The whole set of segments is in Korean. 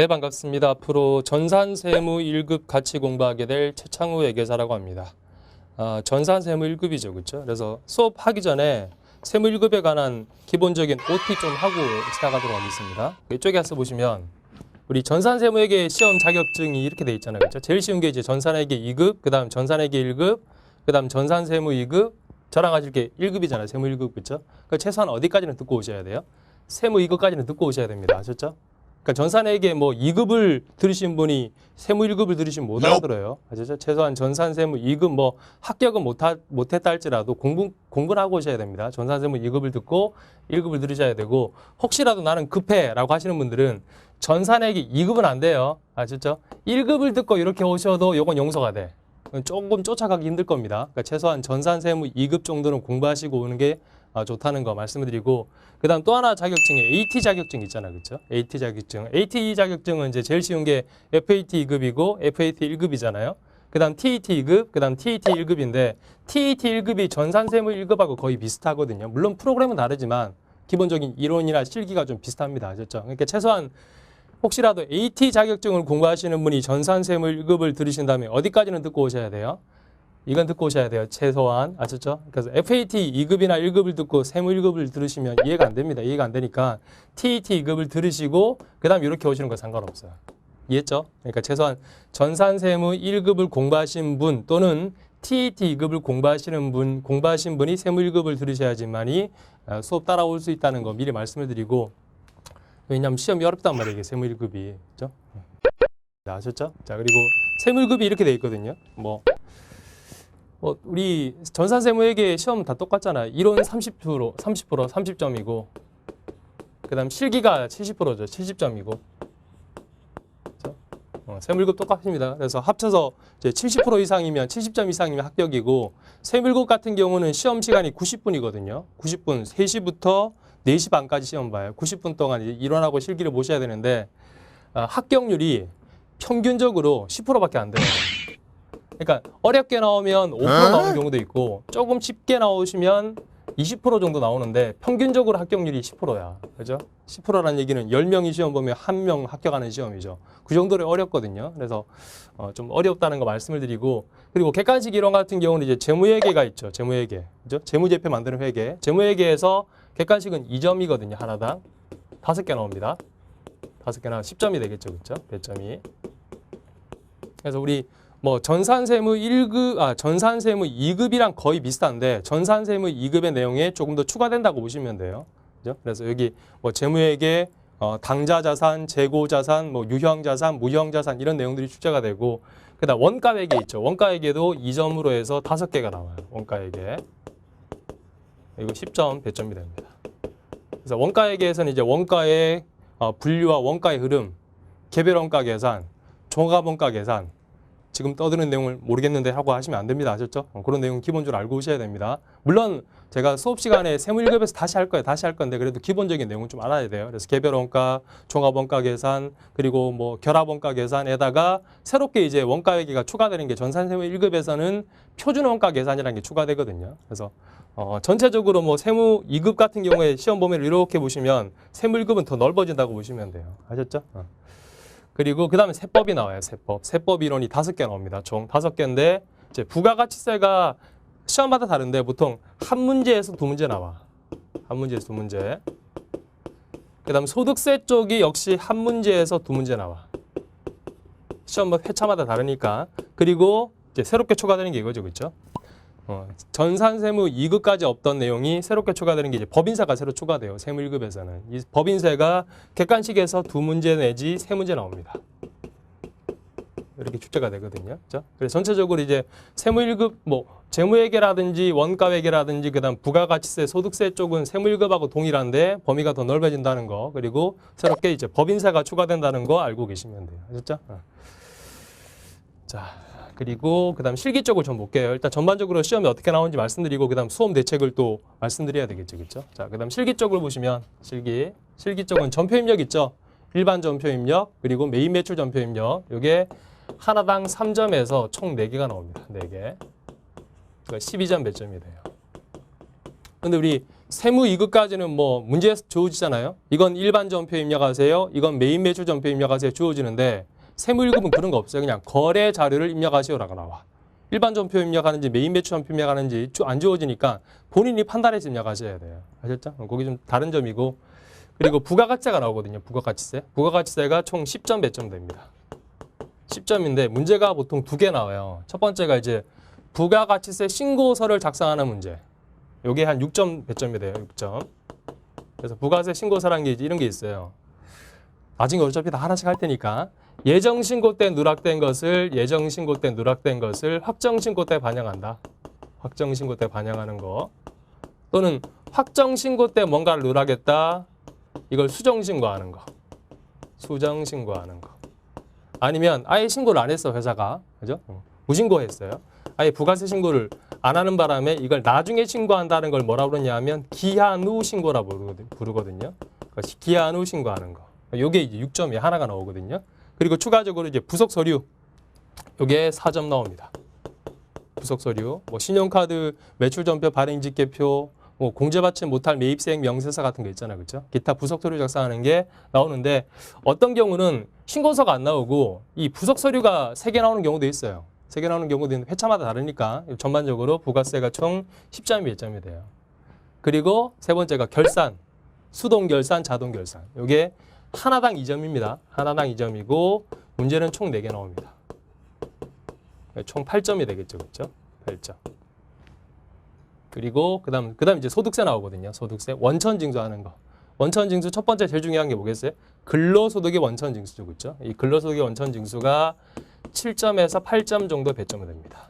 네, 반갑습니다. 앞으로 전산세무 1급 같이 공부하게 될 최창우 회계사라고 합니다. 아, 전산세무 1급이죠. 그렇죠? 그래서 수업하기 전에 세무 1급에 관한 기본적인 OT 좀 하고 시작하도록 하겠습니다. 이쪽에 가서 보시면 우리 전산세무회계 시험 자격증이 이렇게 돼 있잖아요. 그렇죠? 제일 쉬운 게 이제 전산회계 2급, 그다음 전산회계 1급, 그다음 전산세무 2급, 저랑 하실 게 1급이잖아요. 세무 1급 그렇죠? 그 최소한 어디까지는 듣고 오셔야 돼요? 세무 2급까지는 듣고 오셔야 됩니다. 아셨죠? 그러니까 전산회계 뭐 2급을 들으신 분이 세무 1급을 들으시면 못 알아들어요. 아시죠? 최소한 전산 세무 2급 뭐 합격은 못 하, 못 했다 할지라도 공부, 공부를 하고 오셔야 됩니다. 전산 세무 2급을 듣고 1급을 들으셔야 되고 혹시라도 나는 급해 라고 하시는 분들은 전산회계 2급은 안 돼요. 아셨죠? 1급을 듣고 이렇게 오셔도 요건 용서가 돼. 조금 쫓아가기 힘들 겁니다. 그러니까 최소한 전산 세무 2급 정도는 공부하시고 오는 게 아, 좋다는 거 말씀을 드리고 그다음 또 하나 자격증이 AT 자격증 있잖아요. 그렇죠? AT 자격증. AT 자격증은 이제 제일 쉬운 게 FAT 2급이고 FAT 1급이잖아요. 그다음 TET 2급, 그다음 TET 1급인데 TET 1급이 전산세무 1급하고 거의 비슷하거든요. 물론 프로그램은 다르지만 기본적인 이론이나 실기가 좀 비슷합니다. 아셨죠? 그러니까 최소한 혹시라도 AT 자격증을 공부하시는 분이 전산세무 1급을 들으신 다음에 어디까지는 듣고 오셔야 돼요? 이건 듣고 오셔야 돼요. 최소한. 아셨죠? 그래서 FAT 2급이나 1급을 듣고 세무 1급을 들으시면 이해가 안 됩니다. 이해가 안 되니까 TET 2급을 들으시고 그 다음 이렇게 오시는 거 상관없어요. 이해했죠? 그러니까 최소한 전산세무 1급을 공부하신 분 또는 TET 2급을 공부하시는 분, 공부하신 분이 세무 1급을 들으셔야지만이 어, 수업 따라올 수 있다는 거 미리 말씀을 드리고 왜냐하면 시험이 어렵단 말이에요. 이게 세무 1급이. 그죠? 아셨죠? 자, 그리고 세무 1급이 이렇게 돼 있거든요. 뭐 어, 우리 전산세무회계 시험 다 똑같잖아. 이론 30%, 30%, 30점이고, 그다음 실기가 70%죠. 70점이고. 그렇죠? 어, 세물급 똑같습니다. 그래서 합쳐서 이제 70% 이상이면 70점 이상이면 합격이고, 세물급 같은 경우는 시험 시간이 90분이거든요. 90분, 3시부터 4시 반까지 시험 봐요. 90분 동안 이론하고 실기를 보셔야 되는데, 아, 합격률이 평균적으로 10%밖에 안 돼요. 그러니까 어렵게 나오면 5% 나오는 경우도 있고 조금 쉽게 나오시면 20% 정도 나오는데 평균적으로 합격률이 10%야. 그죠? 10%라는 얘기는 10명이 시험 보면 한명 합격하는 시험이죠. 그 정도로 어렵거든요. 그래서 어, 좀 어렵다는 거 말씀을 드리고 그리고 객관식 이론 같은 경우는 이제 재무회계가 있죠. 재무회계. 그죠? 재무제표 만드는 회계. 재무회계에서 객관식은 2점이거든요. 하나당. 다섯 개 나옵니다. 다섯 개나 10점이 되겠죠. 그죠? 배점이. 그래서 우리 뭐 전산세무 1급, 아 전산세무 2급이랑 거의 비슷한데 전산세무 2급의 내용에 조금 더 추가된다고 보시면 돼요. 그죠? 그래서 여기 뭐 재무회계, 어, 당자 자산, 재고 자산, 뭐 유형 자산, 무형 자산 이런 내용들이 출제가 되고 그다음 원가회계 있죠. 원가회계도 2점으로 해서 다섯 개가 나와요. 원가회계. 이거 10점 배점이 됩니다. 그래서 원가회계에서는 이제 원가의 어, 분류와 원가의 흐름, 개별 원가 계산, 종합 원가 계산 지금 떠드는 내용을 모르겠는데 하고 하시면 안 됩니다. 아셨죠? 어, 그런 내용 기본적으로 알고 오셔야 됩니다. 물론 제가 수업 시간에 세무 1급에서 다시 할 거예요. 다시 할 건데 그래도 기본적인 내용은 좀 알아야 돼요. 그래서 개별 원가, 종합 원가 계산, 그리고 뭐 결합 원가 계산에다가 새롭게 이제 원가 회계가 추가되는 게 전산 세무 1급에서는 표준 원가 계산이라는 게 추가되거든요. 그래서 어, 전체적으로 뭐 세무 2급 같은 경우에 시험 범위를 이렇게 보시면 세무 1급은 더 넓어진다고 보시면 돼요. 아셨죠? 어. 그리고 그 다음에 세법이 나와요. 세법. 세법 이론이 다섯 개 나옵니다. 총 다섯 개인데 이제 부가가치세가 시험마다 다른데 보통 한 문제에서 두 문제 나와. 한 문제에서 두 문제. 그 다음 소득세 쪽이 역시 한 문제에서 두 문제 나와. 시험 회차마다 다르니까. 그리고 이제 새롭게 추가되는 게 이거죠. 그렇죠? 어, 전산 세무 2급까지 없던 내용이 새롭게 추가되는 게 이제 법인세가 새로 추가돼요. 세무 1급에서는. 이 법인세가 객관식에서 두 문제 내지 세 문제 나옵니다. 이렇게 출제가 되거든요. 그죠? 그래서 전체적으로 이제 세무 1급 뭐 재무회계라든지 원가회계라든지 그다음 부가가치세, 소득세 쪽은 세무 1급하고 동일한데 범위가 더 넓어진다는 거 그리고 새롭게 이제 법인세가 추가된다는 거 알고 계시면 돼요. 아셨죠? 어. 자, 그리고 그다음 실기 쪽을 좀 볼게요. 일단 전반적으로 시험이 어떻게 나오는지 말씀드리고 그다음 수험 대책을 또 말씀드려야 되겠죠, 그렇죠? 자, 그다음 실기 쪽을 보시면 실기, 실기 쪽은 전표 입력 있죠. 일반 전표 입력 그리고 메인 매출 전표 입력. 이게 하나당 3점에서 총 4개가 나옵니다. 4개. 그러니까 12점 배점이 돼요. 근데 우리 세무 2급까지는 뭐 문제 주어지잖아요. 이건 일반 전표 입력하세요. 이건 메인 매출 전표 입력하세요. 주어지는데 세무 1급은 그런 거 없어요. 그냥 거래 자료를 입력하세요라고 나와. 일반 전표 입력하는지 메인 매출 전표 입력하는지 주- 안 주어지니까 본인이 판단해서 입력하셔야 돼요. 아셨죠? 어, 거기 좀 다른 점이고 그리고 부가가치세가 나오거든요. 부가가치세. 부가가치세가 총 10점 몇점 됩니다. 10점인데 문제가 보통 두 개 나와요. 첫 번째가 이제 부가가치세 신고서를 작성하는 문제. 요게 한 6점 몇 점이 돼요. 6점. 그래서 부가세 신고서라는 게 이런 게 있어요. 나중에 어차피 다 하나씩 할 테니까 예정 신고 때 누락된 것을 예정 신고 때 누락된 것을 확정 신고 때 반영한다. 확정 신고 때 반영하는 거. 또는 확정 신고 때 뭔가를 누락했다. 이걸 수정 신고하는 거. 수정 신고하는 거. 아니면 아예 신고를 안 했어 회사가 그죠? 어. 무신고했어요. 아예 부가세 신고를 안 하는 바람에 이걸 나중에 신고한다는 걸 뭐라 그러냐면 기한 후 신고라 부르거든- 부르거든요. 그러니까 기한 후 신고하는 거. 요게 이제 6점이 하나가 나오거든요. 그리고 추가적으로 이제 부속 서류 요게 4점 나옵니다. 부속 서류, 뭐 신용카드 매출 전표 발행 집계표, 뭐 공제받지 못할 매입세액 명세서 같은 거 있잖아요, 그렇죠? 기타 부속 서류 작성하는 게 나오는데 어떤 경우는 신고서가 안 나오고 이 부속 서류가 세개 나오는 경우도 있어요. 세개 나오는 경우도 있는데 회차마다 다르니까 전반적으로 부가세가 총 10점이 몇 점이 돼요. 그리고 세 번째가 결산, 수동 결산, 자동 결산. 요게 하나당 2점입니다. 하나당 2점이고 문제는 총 4개 나옵니다. 총 8점이 되겠죠. 그렇죠? 8점. 그리고 그다음 그다음 이제 소득세 나오거든요. 소득세 원천 징수하는 거. 원천 징수 첫 번째 제일 중요한 게 뭐겠어요? 근로소득의 원천 징수죠. 그렇죠? 이 근로소득의 원천 징수가 7점에서 8점 정도 배점이 됩니다.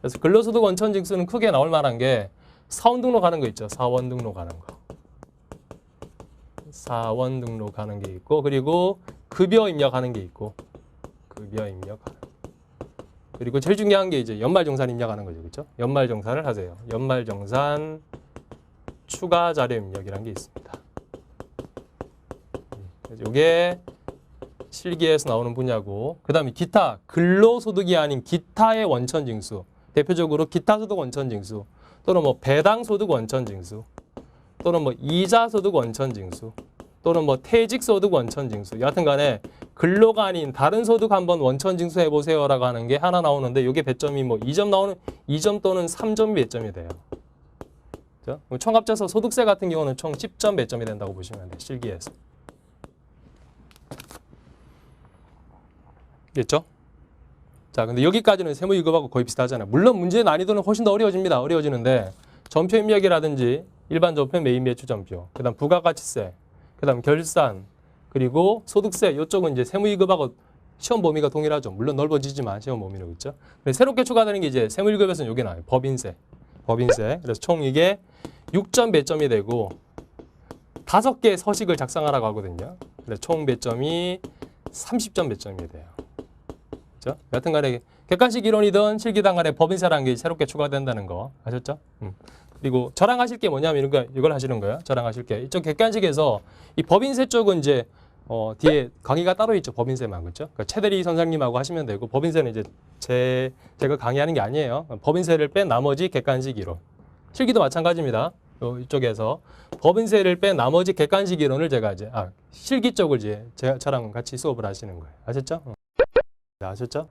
그래서 근로소득 원천 징수는 크게 나올 만한 게 사원 등록하는 거 있죠. 사원 등록하는 거. 사원 등록하는 게 있고 그리고 급여 입력하는 게 있고 급여 입력하는 거. 그리고 제일 중요한 게 이제 연말정산 입력하는 거죠. 그렇죠? 연말정산을 하세요. 연말정산 추가 자료 입력이라는 게 있습니다. 이게 실기에서 나오는 분야고 그 다음에 기타 근로소득이 아닌 기타의 원천징수 대표적으로 기타소득 원천징수 또는 뭐 배당소득 원천징수 또는 뭐 이자소득 원천징수 또는 뭐 퇴직소득 원천징수 여하튼 간에 근로가 아닌 다른 소득 한번 원천징수 해보세요라고 하는 게 하나 나오는데 이게 배점이 뭐 2점 나오는 2점 또는 3점 몇 점이 돼요. 그죠? 그럼 총 합쳐서 소득세 같은 경우는 총 10점 몇 점이 된다고 보시면 돼요. 실기에서. 됐죠? 자, 근데 여기까지는 세무 2급하고 거의 비슷하잖아요. 물론 문제의 난이도는 훨씬 더 어려워집니다. 어려워지는데 전표 입력이라든지 일반 전표 메인 매출 전표, 그다음 부가가치세, 그다음 결산, 그리고 소득세 이쪽은 이제 세무 2급하고 시험 범위가 동일하죠. 물론 넓어지지만 시험 범위는 그렇죠. 새롭게 추가되는 게 이제 세무 1급에서는 이게 나와요. 법인세. 법인세. 그래서 총 이게 6점 배점이 되고 다섯 개 서식을 작성하라고 하거든요. 그래서 총 배점이 30점 배점이 돼요. 그렇죠? 여튼간에 객관식 이론이든 실기당 간에 법인세라는 게 새롭게 추가된다는 거 아셨죠? 음. 그리고 저랑 하실 게 뭐냐면 이런 거 이걸 하시는 거예요. 저랑 하실 게 이쪽 객관식에서 이 법인세 쪽은 이제 어, 뒤에 강의가 따로 있죠. 법인세만 그렇죠? 그러니까 최대리 선생님하고 하시면 되고 법인세는 이제 제 제가 강의하는 게 아니에요. 법인세를 뺀 나머지 객관식 이론. 실기도 마찬가지입니다. 요 이쪽에서 법인세를 뺀 나머지 객관식 이론을 제가 이제 아 실기 쪽을 이제 제, 저랑 같이 수업을 하시는 거예요. 아셨죠? 어. 네, 아셨죠?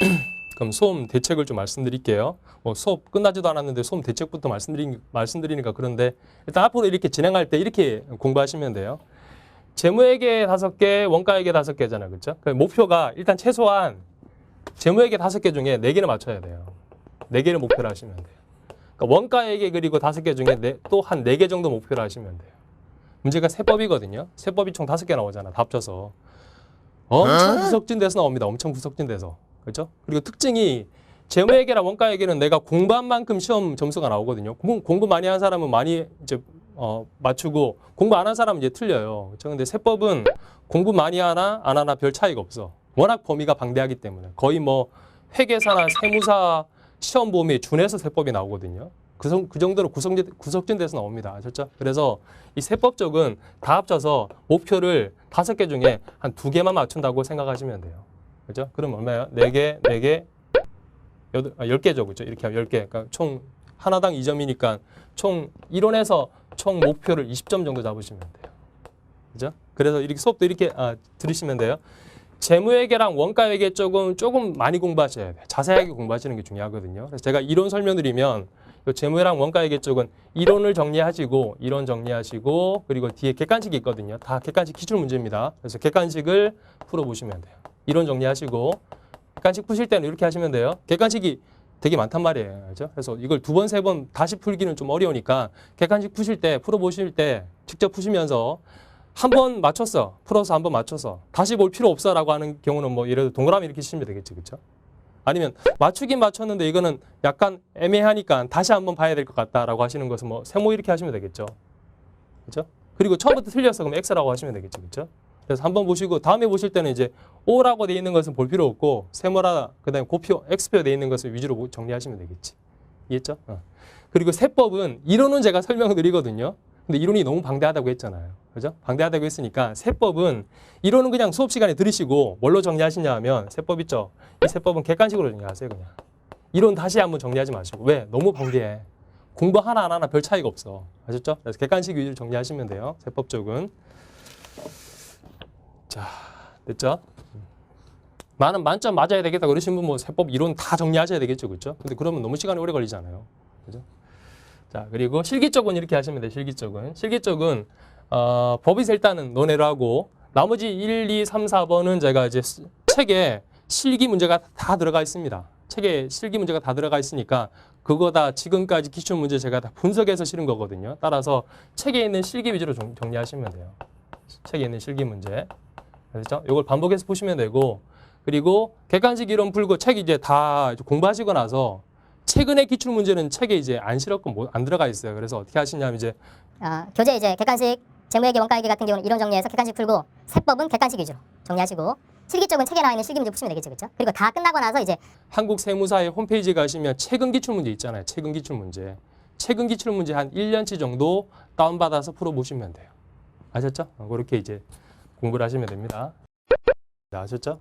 그럼 소음 대책을 좀 말씀드릴게요. 뭐 수업 끝나지도 않았는데 소음 대책부터 말씀드리, 말씀드리니까 그런데 일단 앞으로 이렇게 진행할 때 이렇게 공부하시면 돼요. 재무회계 다섯 개, 원가회계 다섯 개잖아요. 그렇죠? 그 목표가 일단 최소한 재무회계 다섯 개 중에 네 개를 맞춰야 돼요. 네 개를 목표로 하시면 돼요. 그러니까 원가회계 그리고 다섯 개 중에 또한 네 개 정도 목표로 하시면 돼요. 문제가 세법이거든요. 세법이 총 다섯 개 나오잖아. 다 합쳐서. 엄청 구석진 데서 나옵니다. 엄청 구석진 데서. 그렇죠? 그리고 특징이 재무회계나 원가회계는 내가 공부한 만큼 시험 점수가 나오거든요. 공, 공부 많이 한 사람은 많이 이제 어, 맞추고 공부 안 한 사람은 이제 틀려요. 그렇죠? 근데 세법은 공부 많이 하나 안 하나 별 차이가 없어. 워낙 범위가 방대하기 때문에 거의 뭐 회계사나 세무사 시험 범위에 준해서 세법이 나오거든요. 그, 정- 그 정도로 구성진, 구석진 데서 나옵니다. 아셨죠? 그래서 이 세법 쪽은 다 합쳐서 목표를 다섯 개 중에 한 두 개만 맞춘다고 생각하시면 돼요. 그죠? 그럼 얼마예요? 네 개, 네 개, 여덟, 아, 열 개죠. 그죠? 이렇게 하면 열 개. 그러니까 총 하나당 2점이니까 총 이론에서 총 목표를 20점 정도 잡으시면 돼요. 그죠? 그래서 이렇게 수업도 이렇게 아, 들으시면 돼요. 재무회계랑 원가회계 쪽은 조금 많이 공부하셔야 돼요. 자세하게 공부하시는 게 중요하거든요. 그래서 제가 이론 설명드리면 그 재무회랑 원가회계 쪽은 이론을 정리하시고 이론 정리하시고 그리고 뒤에 객관식이 있거든요. 다 객관식 기출 문제입니다. 그래서 객관식을 풀어보시면 돼요. 이론 정리하시고 객관식 푸실 때는 이렇게 하시면 돼요. 객관식이 되게 많단 말이에요. 그죠? 그래서 이걸 두 번, 세 번 다시 풀기는 좀 어려우니까 객관식 푸실 때, 풀어보실 때 직접 푸시면서 한 번 맞췄어. 풀어서 한 번 맞춰서 다시 볼 필요 없어라고 하는 경우는 뭐 예를 들어 동그라미 이렇게 치시면 되겠지. 그렇죠? 아니면 맞추긴 맞췄는데 이거는 약간 애매하니까 다시 한번 봐야 될 것 같다라고 하시는 것은 뭐 세모 이렇게 하시면 되겠죠. 그렇죠? 그리고 처음부터 틀렸어 그럼 X라고 하시면 되겠죠. 그렇죠? 그래서 한번 보시고 다음에 보실 때는 이제 O라고 돼 있는 것은 볼 필요 없고 세모라 그다음에 고표 X표 돼 있는 것을 위주로 보- 정리하시면 되겠지. 이해했죠? 어. 그리고 세법은 이론은 제가 설명을 드리거든요. 근데 이론이 너무 방대하다고 했잖아요. 그죠? 방대하다고 했으니까 세법은 이론은 그냥 수업 시간에 들으시고 뭘로 정리하시냐 하면 세법 있죠. 이 세법은 객관식으로 정리하세요, 그냥. 이론 다시 한번 정리하지 마시고. 왜? 너무 방대해. 공부 하나 안 하나 별 차이가 없어. 아셨죠? 그래서 객관식 위주로 정리하시면 돼요. 세법 쪽은. 자, 됐죠? 나는 만점 맞아야 되겠다 그러신 분 뭐 세법 이론 다 정리하셔야 되겠죠, 그렇죠? 근데 그러면 너무 시간이 오래 걸리잖아요, 그죠? 자 그리고 실기 쪽은 이렇게 하시면 돼요. 실기 쪽은 실기 쪽은 어, 법에서 일단은 논의를 하고 나머지 1, 2, 3, 4번은 제가 이제 스- 책에 실기 문제가 다 들어가 있습니다. 책에 실기 문제가 다 들어가 있으니까 그거 다 지금까지 기출 문제 제가 다 분석해서 실은 거거든요. 따라서 책에 있는 실기 위주로 정, 정리하시면 돼요. 책에 있는 실기 문제. 그렇죠? 이걸 반복해서 보시면 되고 그리고 객관식 이론 풀고 책 이제 다 공부하시고 나서 최근의 기출 문제는 책에 이제 안 실었고 뭐 안 들어가 있어요. 그래서 어떻게 하시냐면 이제 아, 교재 이제 객관식, 재무회계, 원가회계 같은 경우는 이론 정리해서 객관식 풀고 세법은 객관식 위주로 정리하시고 실기 쪽은 책에 나와 있는 실기 문제 푸시면 되겠죠, 그렇죠? 그리고 다 끝나고 나서 이제 한국 세무사의 홈페이지 가시면 최근 기출 문제 있잖아요. 최근 기출 문제. 최근 기출 문제 한 1년치 정도 다운 받아서 풀어 보시면 돼요. 아셨죠? 어, 그렇게 이제 공부를 하시면 됩니다. 네, 아셨죠?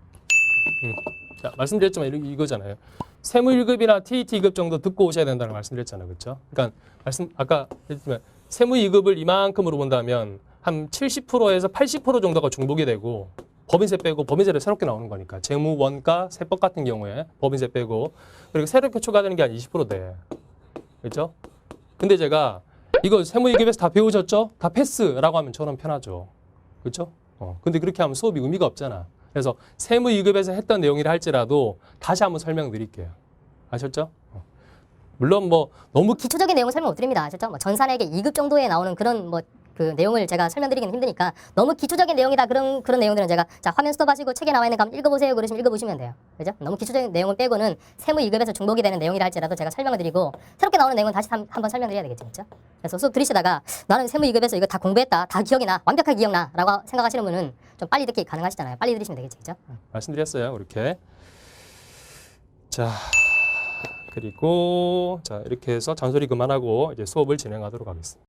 음. 자, 말씀드렸지만 이- 이거잖아요. 세무 1급이나 TET 2급 정도 듣고 오셔야 된다는 말씀드렸잖아요. 그렇죠? 그러니까 말씀 아까 했지만 세무 2급을 이만큼으로 본다면 한 70%에서 80% 정도가 중복이 되고 법인세 빼고 법인세를 새롭게 나오는 거니까 재무 원가 세법 같은 경우에 법인세 빼고 그리고 새롭게 추가되는 게 한 20% 돼. 그렇죠? 근데 제가 이거 세무 2급에서 다 배우셨죠? 다 패스라고 하면 저는 편하죠. 그렇죠? 어. 근데 그렇게 하면 수업이 의미가 없잖아. 그래서 세무 2급에서 했던 내용이라 할지라도 다시 한번 설명드릴게요. 아셨죠? 어. 물론 뭐 너무 기... 기초적인 내용을 설명 못 드립니다, 아셨죠? 뭐 전산회계 2급 정도에 나오는 그런 뭐 그 내용을 제가 설명드리기는 힘드니까 너무 기초적인 내용이다 그런 그런 내용들은 제가 자 화면 스톱하시고 책에 나와 있는 거 한번 읽어보세요 그러시면 읽어보시면 돼요, 그죠? 너무 기초적인 내용을 빼고는 세무 2급에서 중복이 되는 내용이라 할지라도 제가 설명을 드리고 새롭게 나오는 내용은 다시 한, 한번 설명드려야 되겠죠, 그렇죠? 그래서 수업 들으시다가 나는 세무 2급에서 이거 다 공부했다, 다 기억이 나, 완벽하게 기억나 라고 생각하시는 분은 좀 빨리 듣기 가능하시잖아요. 빨리 들으시면 되겠죠, 그렇죠? 말씀드렸어요. 이렇게. 자, 그리고 자 이렇게 해서 잔소리 그만하고 이제 수업을 진행하도록 하겠습니다.